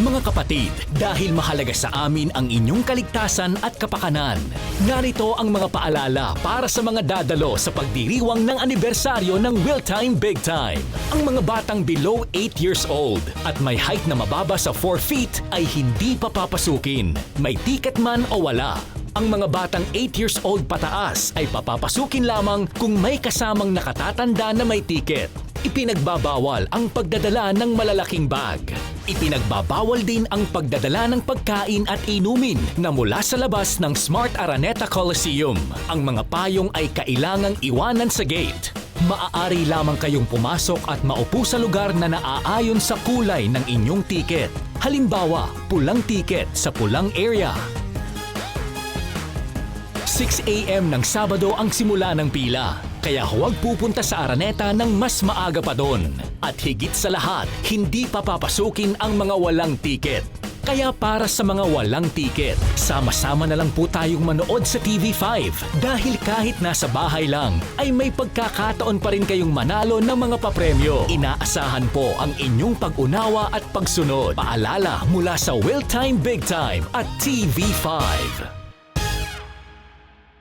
Mga kapatid, dahil mahalaga sa amin ang inyong kaligtasan at kapakanan, narito ang mga paalala para sa mga dadalo sa pagdiriwang ng anibersaryo ng Will Time Big Time. Ang mga batang below 8 years old at may height na mababa sa 4 feet ay hindi papapasukin, may ticket man o wala. Ang mga batang 8 years old pataas ay papapasukin lamang kung may kasamang nakatatanda na may ticket. Ipinagbabawal ang pagdadala ng malalaking bag. Ipinagbabawal din ang pagdadala ng pagkain at inumin na mula sa labas ng Smart Araneta Coliseum. Ang mga payong ay kailangang iwanan sa gate. Maaari lamang kayong pumasok at maupo sa lugar na naaayon sa kulay ng inyong ticket. Halimbawa, pulang ticket sa pulang area, 6 a.m. ng Sabado ang simula ng pila. Kaya huwag pupunta sa Araneta ng mas maaga pa doon. At higit sa lahat, hindi papapasukin ang mga walang tiket. Kaya para sa mga walang tiket, sama-sama na lang po tayong manood sa TV5 dahil kahit nasa bahay lang ay may pagkakataon pa rin kayong manalo ng mga papremyo. Inaasahan po ang inyong pag-unawa at pagsunod. Paalala mula sa Will Time Big Time at TV5.